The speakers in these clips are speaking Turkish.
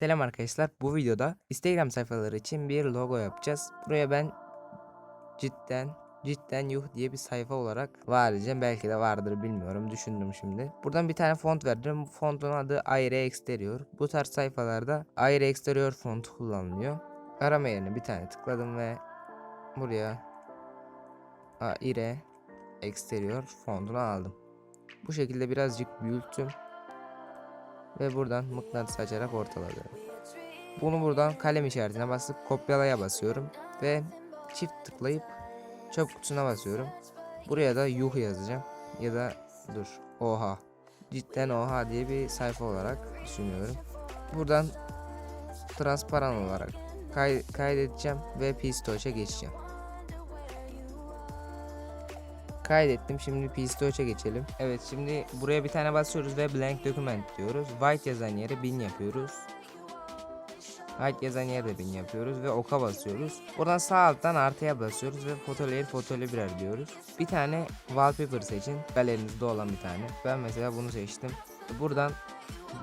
Selam arkadaşlar. Bu videoda Instagram sayfaları için bir logo yapacağız. Buraya ben cidden cidden yuh diye bir sayfa olarak var edeceğim. Belki de vardır bilmiyorum. Düşündüm şimdi. Buradan bir tane font verdim. Fontun adı Aire Exterior. Bu tarz sayfalarda Aire Exterior fontu kullanılıyor. Arama yerine bir tane tıkladım ve buraya Aire Exterior fontunu aldım. Bu şekilde birazcık büyüttüm ve buradan mıknatıs açarak ortaladım. Bunu buradan kalem işaretine basıp kopyalaya basıyorum ve çift tıklayıp çöp kutusuna basıyorum. Buraya da yuh yazacağım ya da dur oha cidden oha diye bir sayfa olarak düşünüyorum. Buradan transparan olarak kay kaydedeceğim ve Pistoch'a geçeceğim. Kaydettim. Şimdi Pistoch'a geçelim. Evet şimdi buraya bir tane basıyoruz ve blank document diyoruz. White yazan yere 1000 yapıyoruz. White yazan yere 1000 yapıyoruz ve oka basıyoruz. Buradan sağ alttan artıya basıyoruz ve foto layer foto library diyoruz. Bir tane wallpaper seçin. Galerinizde olan bir tane. Ben mesela bunu seçtim. Buradan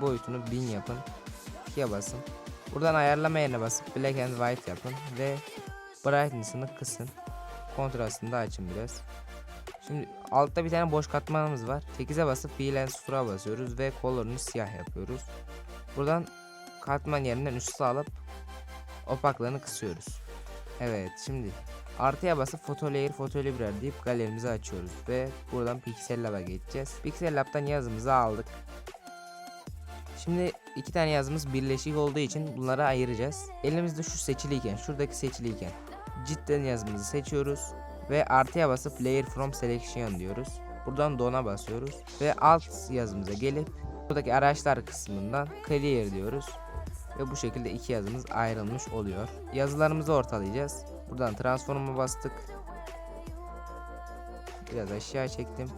boyutunu 1000 yapın. 2'ye basın. Buradan ayarlama yerine basıp black and white yapın ve brightness'ını kısın. Kontrastını da açın biraz. Şimdi altta bir tane boş katmanımız var. 8'e basıp fiil and sutura basıyoruz ve color'unu siyah yapıyoruz. Buradan katman yerinden üstü alıp opaklığını kısıyoruz. Evet şimdi artıya basıp photo layer photo library deyip galerimizi açıyoruz ve buradan pixel lab'a geçeceğiz. Pixel lab'dan yazımızı aldık. Şimdi iki tane yazımız birleşik olduğu için bunları ayıracağız. Elimizde şu seçiliyken, şuradaki seçiliyken cidden yazımızı seçiyoruz ve artıya basıp layer from selection diyoruz. Buradan dona basıyoruz ve alt yazımıza gelip buradaki araçlar kısmından clear diyoruz. Ve bu şekilde iki yazımız ayrılmış oluyor. Yazılarımızı ortalayacağız. Buradan transform'a bastık. Biraz aşağı çektim.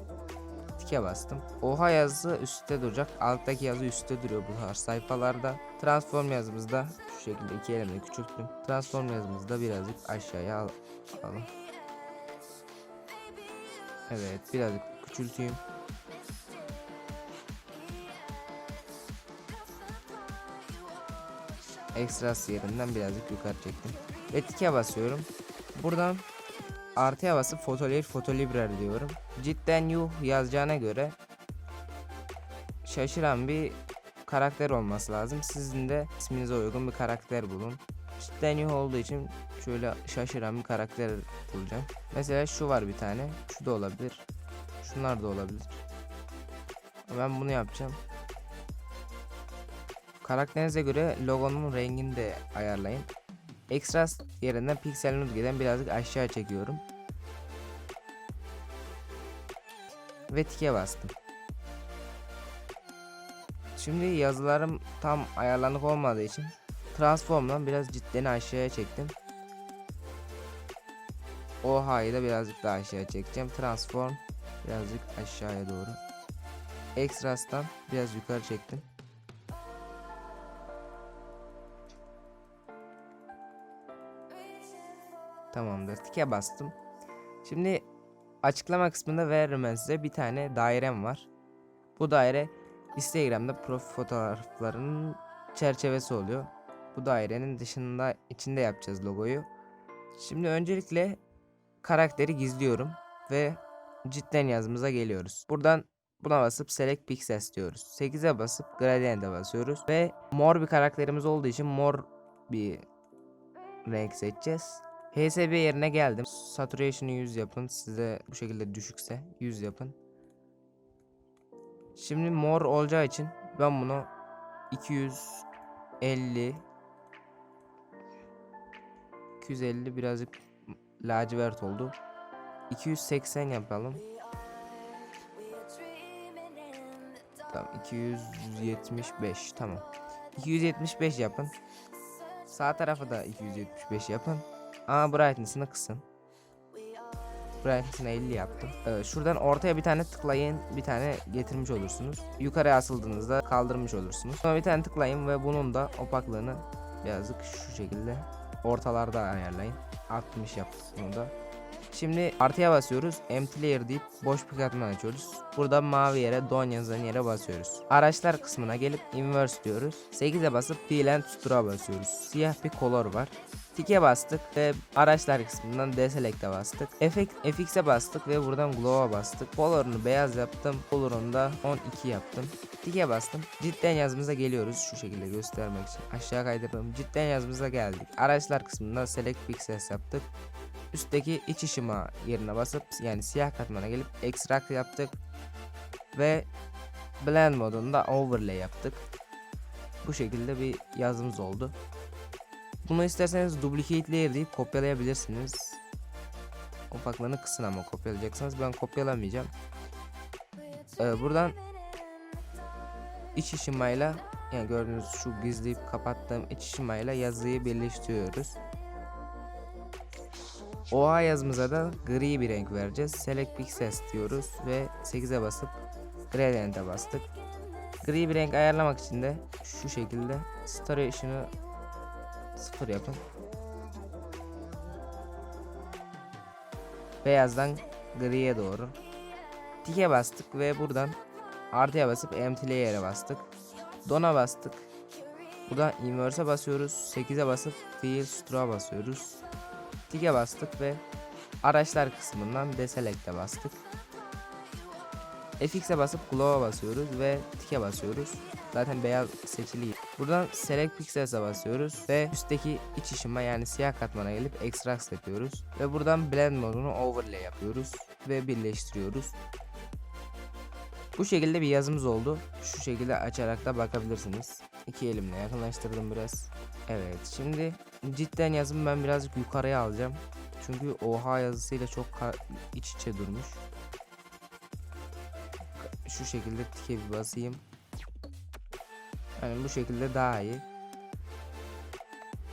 Tike bastım. Oha yazısı üstte duracak. Alttaki yazı üstte duruyor bu sayfalarda. Transform yazımızda şu şekilde iki elimle küçülttüm. Transform yazımızda birazcık aşağıya al alalım. Evet birazcık küçülteyim. Ekstras yerinden birazcık yukarı çektim. Ve tike basıyorum. Buradan artıya basıp foto layer foto library diyorum. Cidden yuh yazacağına göre şaşıran bir karakter olması lazım. Sizin de isminize uygun bir karakter bulun. Cidden olduğu için şöyle şaşıran bir karakter bulacağım. Mesela şu var bir tane. Şu da olabilir. Şunlar da olabilir. Ben bunu yapacağım. Karakterinize göre logonun rengini de ayarlayın. Extras yerinden Pixel Nudge'den birazcık aşağı çekiyorum. Ve tike bastım. Şimdi yazılarım tam ayarlanık olmadığı için Transform'dan biraz ciddeni aşağıya çektim. Oha'yı da birazcık daha aşağıya çekeceğim. Transform birazcık aşağıya doğru. Extras'tan biraz yukarı çektim. Tamamdır. Tike bastım. Şimdi açıklama kısmında veririm ben size bir tane dairem var. Bu daire Instagram'da profil fotoğraflarının çerçevesi oluyor. Bu dairenin dışında içinde yapacağız logoyu. Şimdi öncelikle karakteri gizliyorum ve cidden yazımıza geliyoruz. Buradan buna basıp select pixels diyoruz. 8'e basıp gradient'e basıyoruz ve mor bir karakterimiz olduğu için mor bir renk seçeceğiz. HSB yerine geldim. Saturation'ı 100 yapın. Size bu şekilde düşükse 100 yapın. Şimdi mor olacağı için ben bunu 250 250 birazcık lacivert oldu. 280 yapalım. Tamam 275 tamam. 275 yapın. Sağ tarafı da 275 yapın. Ama brightness'ını kısın. Brightness'ını 50 yaptım. Evet, şuradan ortaya bir tane tıklayın. Bir tane getirmiş olursunuz. Yukarıya asıldığınızda kaldırmış olursunuz. Sonra bir tane tıklayın ve bunun da opaklığını birazcık şu şekilde ortalarda ayarlayın. 60 yaptık bunu da. Şimdi artıya basıyoruz. Empty layer deyip boş bir katman açıyoruz. Burada mavi yere don yazan yere basıyoruz. Araçlar kısmına gelip inverse diyoruz. 8'e basıp and stroke'a basıyoruz. Siyah bir color var. Tike bastık ve araçlar kısmından deselect'e bastık. FX'e bastık ve buradan glow'a bastık. Color'unu beyaz yaptım. Color'unu da 12 yaptım. Tike bastım. Cidden yazımıza geliyoruz şu şekilde göstermek için. Aşağı kaydırdım. Cidden yazımıza geldik. Araçlar kısmında select pixels yaptık. Üstteki iç ışıma yerine basıp yani siyah katmana gelip extract yaptık. Ve blend modunda overlay yaptık. Bu şekilde bir yazımız oldu. Bunu isterseniz duplicate layer deyip kopyalayabilirsiniz. Ufaklığını kısın ama kopyalayacaksanız ben kopyalamayacağım. Ee, buradan iç ışımayla yani gördüğünüz şu gizleyip kapattığım iç ışımayla yazıyı birleştiriyoruz. OA yazımıza da gri bir renk vereceğiz. Select Pixels diyoruz ve 8'e basıp Gradient'e bastık. Gri bir renk ayarlamak için de şu şekilde Saturation'ı sıfır yapın. Beyazdan griye doğru. Tike bastık ve buradan artıya basıp empty layer'e bastık. Dona bastık. Buradan inverse'e basıyoruz. 8'e basıp fill stroke'a basıyoruz. Tike bastık ve araçlar kısmından deselect'e bastık. FX'e basıp glow'a basıyoruz ve tike basıyoruz. Zaten beyaz seçili. Buradan select pixels'e basıyoruz ve üstteki iç ışıma yani siyah katmana gelip extract yapıyoruz. Ve buradan blend modunu overlay yapıyoruz ve birleştiriyoruz. Bu şekilde bir yazımız oldu. Şu şekilde açarak da bakabilirsiniz. İki elimle yakınlaştırdım biraz. Evet şimdi cidden yazımı ben birazcık yukarıya alacağım. Çünkü oha yazısıyla çok iç içe durmuş. Şu şekilde tike bir basayım. Yani bu şekilde daha iyi.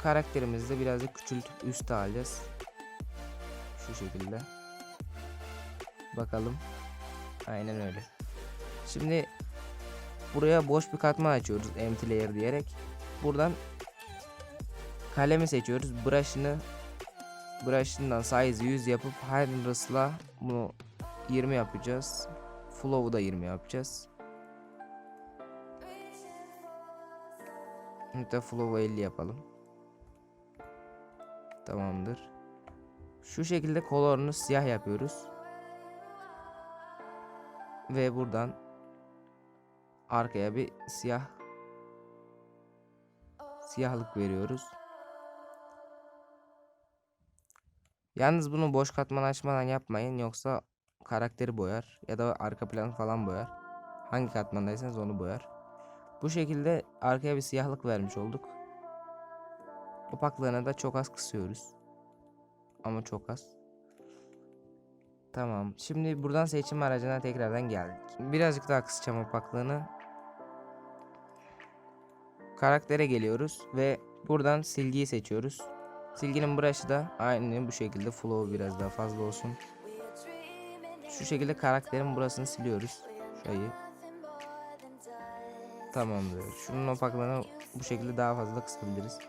Karakterimizi de birazcık küçültüp üste alacağız. Şu şekilde. Bakalım. Aynen öyle. Şimdi buraya boş bir katman açıyoruz empty layer diyerek. Buradan kalemi seçiyoruz. Brush'ını brush'ından size 100 yapıp hardness'la bunu 20 yapacağız. Flow'u da 20 yapacağız. Hatta flow'u 50 yapalım. Tamamdır. Şu şekilde color'unu siyah yapıyoruz. Ve buradan arkaya bir siyah siyahlık veriyoruz. Yalnız bunu boş katman açmadan yapmayın yoksa karakteri boyar ya da arka plan falan boyar. Hangi katmandaysanız onu boyar. Bu şekilde arkaya bir siyahlık vermiş olduk. Opaklığına da çok az kısıyoruz. Ama çok az. Tamam. Şimdi buradan seçim aracına tekrardan geldik. Birazcık daha kısacağım opaklığını. Karaktere geliyoruz ve buradan silgiyi seçiyoruz. Silginin brush'ı da aynı bu şekilde flow biraz daha fazla olsun. Şu şekilde karakterin burasını siliyoruz. Şurayı. Tamamdır. Şunun opaklığını bu şekilde daha fazla kısabiliriz.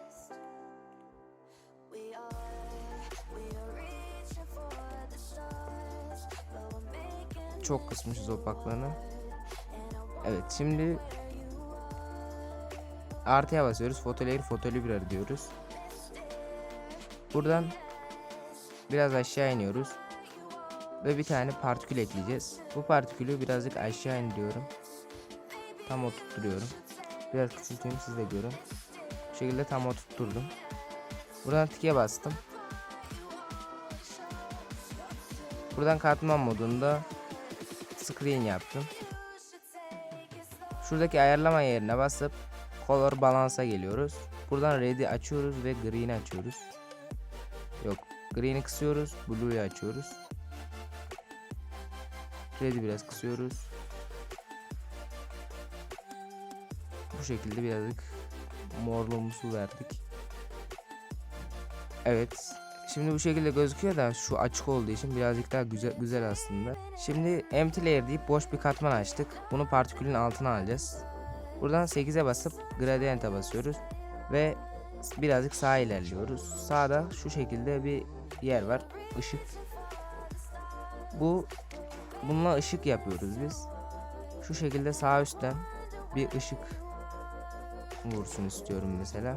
Çok kısmışız opaklığını. Evet şimdi artıya basıyoruz. Fotolayır fotolibrar diyoruz. Buradan biraz aşağı iniyoruz. Ve bir tane partikül ekleyeceğiz. Bu partikülü birazcık aşağı indiriyorum. Tam oturtturuyorum. Biraz küçülteyim siz de görün. Bu şekilde tam oturtturdum. Buradan tike bastım. Buradan katman modunda screen yaptım. Şuradaki ayarlama yerine basıp color balance'a geliyoruz. Buradan red'i açıyoruz ve green'i açıyoruz. Yok, green'i kısıyoruz, blue'yu açıyoruz. Red'i biraz kısıyoruz. Bu şekilde birazcık morluğumuzu verdik. Evet. Şimdi bu şekilde gözüküyor da şu açık olduğu için birazcık daha güzel güzel aslında. Şimdi empty layer deyip boş bir katman açtık. Bunu partikülün altına alacağız. Buradan 8'e basıp gradient'e basıyoruz ve birazcık sağa ilerliyoruz. Sağda şu şekilde bir yer var. Işık. Bu bununla ışık yapıyoruz biz. Şu şekilde sağ üstten bir ışık vursun istiyorum mesela.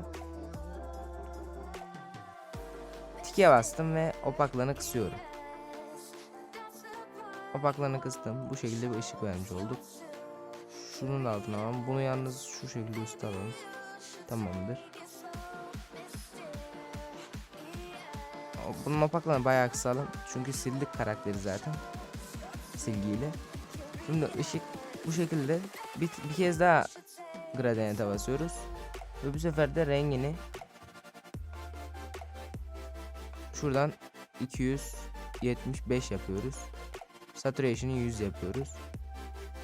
Tike bastım ve opaklığını kısıyorum. Opaklığını kıstım. Bu şekilde bir ışık vermiş olduk. Şunun altına alalım. Bunu yalnız şu şekilde üstte alalım. Tamamdır. Bunun opaklığını bayağı kısalım. Çünkü sildik karakteri zaten. Silgiyle. Şimdi ışık bu şekilde bir, bir kez daha gradient'e basıyoruz. Ve bu sefer de rengini şuradan 275 yapıyoruz. Saturation'ı 100 yapıyoruz.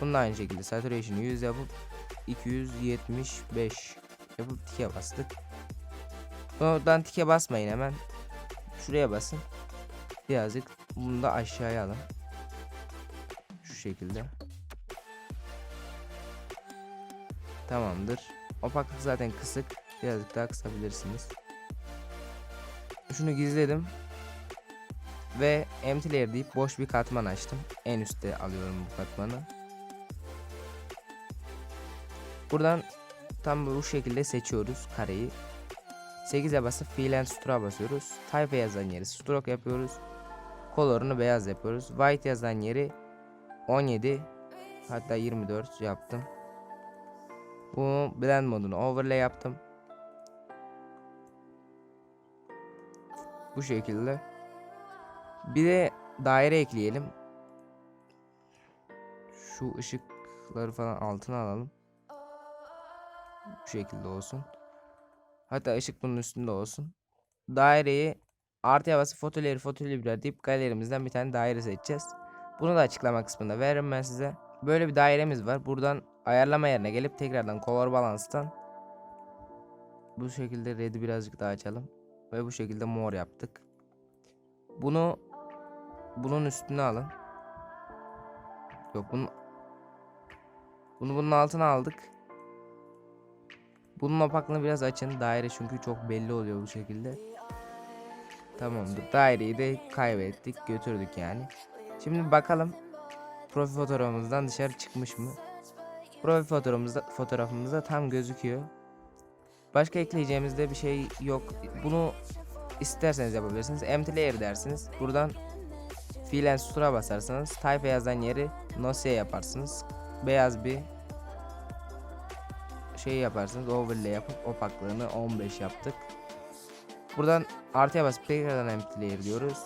Bunu da aynı şekilde saturation'ı 100 yapıp 275 yapıp tike bastık. Oradan tike basmayın hemen. Şuraya basın. Birazcık bunu da aşağıya alın. Şekilde. Tamamdır. Opaklık zaten kısık. Birazcık daha kısabilirsiniz. Şunu gizledim. Ve empty layer deyip boş bir katman açtım. En üstte alıyorum bu katmanı. Buradan tam bu şekilde seçiyoruz kareyi. 8'e basıp fiilen sutura basıyoruz. Type yazan yeri stroke yapıyoruz. Color'unu beyaz yapıyoruz. White yazan yeri 17 hatta 24 yaptım. Bu blend modunu overlay yaptım. Bu şekilde. Bir de daire ekleyelim. Şu ışıkları falan altına alalım. Bu şekilde olsun. Hatta ışık bunun üstünde olsun. Daireyi artıya basıp fotoleri fotolibra deyip galerimizden bir tane daire seçeceğiz. Bunu da açıklama kısmında veririm ben size. Böyle bir dairemiz var. Buradan ayarlama yerine gelip tekrardan color balance'tan bu şekilde red'i birazcık daha açalım. Ve bu şekilde mor yaptık. Bunu bunun üstüne alın. Yok bunu bunu bunun altına aldık. Bunun opaklığını biraz açın. Daire çünkü çok belli oluyor bu şekilde. Tamamdır. Daireyi de kaybettik. Götürdük yani. Şimdi bakalım profil fotoğrafımızdan dışarı çıkmış mı? Profil fotoğrafımızda, fotoğrafımızda tam gözüküyor. Başka ekleyeceğimizde bir şey yok. Bunu isterseniz yapabilirsiniz. Empty layer dersiniz. Buradan fiilen sutura basarsanız type yazan yeri nosya yaparsınız. Beyaz bir şey yaparsınız. Overlay yapıp opaklığını 15 yaptık. Buradan artıya basıp tekrardan empty layer diyoruz.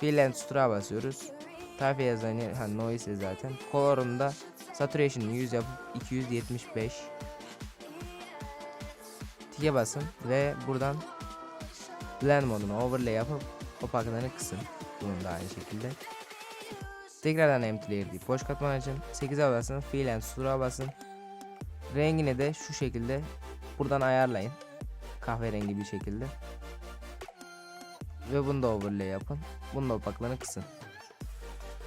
Fill and sutura basıyoruz. Type yazan ha noise zaten. Color'unu da saturation'ı 100 yapıp 275 Tike basın ve buradan blend modunu overlay yapıp opaklığını kısın. Bunun da aynı şekilde. Tekrardan empty layer deyip boş katman açın. 8'e basın. Fill and sutura basın. Rengini de şu şekilde buradan ayarlayın. Kahverengi bir şekilde. Ve bunu da overlay yapın. Bunun da opaklığını kısın.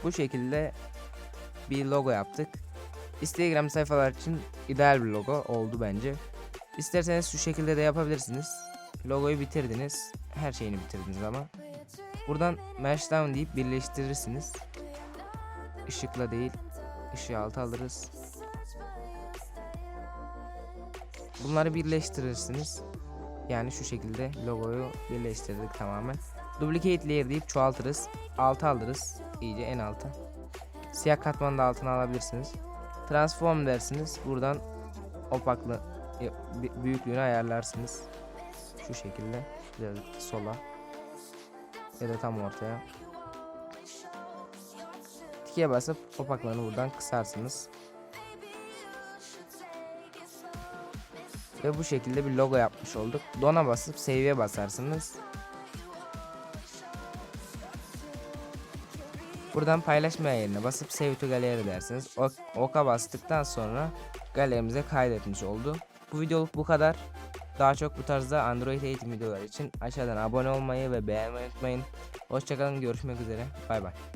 Bu şekilde bir logo yaptık. Instagram sayfalar için ideal bir logo oldu bence. İsterseniz şu şekilde de yapabilirsiniz. Logoyu bitirdiniz. Her şeyini bitirdiniz ama. Buradan mesh down deyip birleştirirsiniz. Işıkla değil. Işığı alta alırız. Bunları birleştirirsiniz. Yani şu şekilde logoyu birleştirdik tamamen. Duplicate layer deyip çoğaltırız. Alta alırız. İyice en alta. Siyah katmanı da altına alabilirsiniz. Transform dersiniz. Buradan opaklı büyüklüğünü ayarlarsınız. Şu şekilde. Birazcık sola. Ya da tam ortaya. Tike basıp opaklığını buradan kısarsınız. Ve bu şekilde bir logo yapmış olduk. Dona basıp save'e basarsınız. Buradan paylaşma yerine basıp save to gallery dersiniz. Ok, oka bastıktan sonra galerimize kaydetmiş oldu. Bu videoluk bu kadar. Daha çok bu tarzda Android eğitim videoları için aşağıdan abone olmayı ve beğenmeyi unutmayın. Hoşçakalın görüşmek üzere. Bay bay.